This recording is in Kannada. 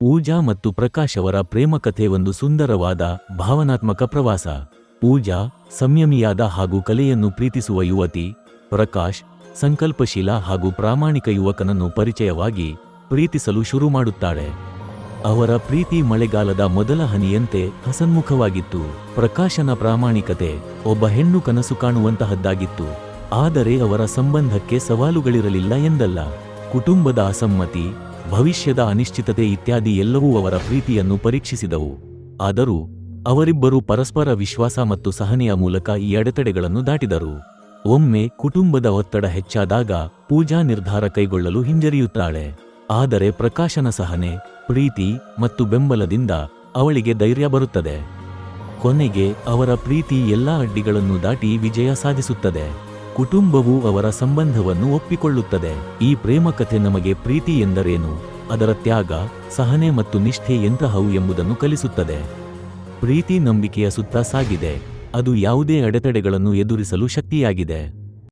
ಪೂಜಾ ಮತ್ತು ಪ್ರಕಾಶ್ ಅವರ ಪ್ರೇಮಕಥೆ ಒಂದು ಸುಂದರವಾದ, ಭಾವನಾತ್ಮಕ ಪ್ರವಾಸ. ಪೂಜಾ, ಸಂಯಮಿಯಾದ ಹಾಗೂ ಕಲೆಯನ್ನು ಪ್ರೀತಿಸುವ ಯುವತಿ. ಪ್ರಕಾಶ್, ಸಂಕಲ್ಪಶೀಲ ಹಾಗೂ ಪ್ರಾಮಾಣಿಕ ಯುವಕನನ್ನು ಪರಿಚಯವಾಗಿ ಪ್ರೀತಿಸಲು ಶುರು ಮಾಡುತ್ತಾಳೆ ಅವರ ಪ್ರೀತಿ ಮಳೆಗಾಲದ ಮೊದಲ ಹನಿಯಂತೆ ಹಸನ್ಮುಖವಾಗಿತ್ತು ಪ್ರಕಾಶನ ಪ್ರಾಮಾಣಿಕತೆ ಒಬ್ಬ ಹೆಣ್ಣು ಕನಸು ಕಾಣುವಂತಹದ್ದಾಗಿತ್ತು. ಆದರೆ ಅವರ ಸಂಬಂಧಕ್ಕೆ ಸವಾಲುಗಳಿರಲಿಲ್ಲ ಎಂದಲ್ಲ. ಕುಟುಂಬದ ಅಸಮ್ಮತಿ ಭವಿಷ್ಯದ ಅನಿಶ್ಚಿತತೆ ಇತ್ಯಾದಿ ಎಲ್ಲವೂ ಅವರ ಪ್ರೀತಿಯನ್ನು ಪರೀಕ್ಷಿಸಿದವು. ಆದರೂ, ಅವರಿಬ್ಬರು ಪರಸ್ಪರ ವಿಶ್ವಾಸ ಮತ್ತು ಸಹನೆಯ ಮೂಲಕ ಈ ಅಡೆತಡೆಗಳನ್ನು ದಾಟಿದರು. ಒಮ್ಮೆ ಕುಟುಂಬದ ಒತ್ತಡ ಹೆಚ್ಚಾದಾಗ ಪೂಜಾ ನಿರ್ಧಾರ ಕೈಗೊಳ್ಳಲು ಹಿಂಜರಿಯುತ್ತಾಳೆ. ಆದರೆ ಪ್ರಕಾಶನ ಸಹನೆ, ಪ್ರೀತಿ ಮತ್ತು ಬೆಂಬಲದಿಂದ ಅವಳಿಗೆ ಧೈರ್ಯ ಬರುತ್ತದೆ. ಕೊನೆಗೆ ಅವರ ಪ್ರೀತಿ ಎಲ್ಲಾ ಅಡ್ಡಿಗಳನ್ನು ದಾಟಿ ವಿಜಯ ಸಾಧಿಸುತ್ತದೆ. ಕುಟುಂಬವು ಅವರ ಸಂಬಂಧವನ್ನು ಒಪ್ಪಿಕೊಳ್ಳುತ್ತದೆ. ಈ ಪ್ರೇಮಕಥೆ ನಮಗೆ ಪ್ರೀತಿ ಎಂದರೇನು? ಅದರ ತ್ಯಾಗ, ಸಹನೆ ಮತ್ತು ನಿಷ್ಠೆ ಎಂತಹವು ಎಂಬುದನ್ನು ಕಲಿಸುತ್ತದೆ. ಪ್ರೀತಿ ನಂಬಿಕೆಯ ಸುತ್ತ ಸಾಗಿದೆ. ಅದು ಯಾವುದೇ ಅಡೆತಡೆಗಳನ್ನು ಎದುರಿಸಲು ಶಕ್ತಿಯಾಗಿದೆ.